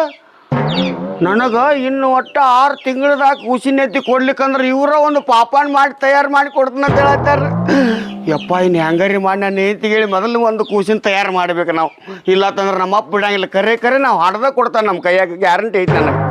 ನನಗೆ ಇನ್ನು ಒಟ್ಟ ಆರು ತಿಂಗಳದಾಗ ಕೂಸಿನ ಎತ್ತಿ ಕೊಡ್ಲಿಕ್ಕಂದ್ರೆ ಇವರ ಒಂದು ಪಾಪಾನ್ ಮಾಡಿ ತಯಾರು ಮಾಡಿ ಕೊಡ್ತಾನಂತ ಹೇಳತ್ತಾರ ಯಪ್ಪ ಇನ್ನು ಹ್ಯಾಂಗರಿ ಮಾಡಿ ನಾನು ಹೇಳಿ ಮೊದಲು ಒಂದು ಕೂಸಿನ ತಯಾರು ಮಾಡ್ಬೇಕು ನಾವು. ಇಲ್ಲ ತಂದ್ರೆ ನಮ್ಮ ಅಪ್ಪ ಬಿಡಂಗಿಲ್ಲ. ಕರೆ ಕರೆ ನಾವು ಹಡ್ದ ಕೊಡ್ತಾನೆ ನಮ್ಮ ಕೈಯಾಗ. ಗ್ಯಾರಂಟಿ ಐತೆ ನನಗೆ.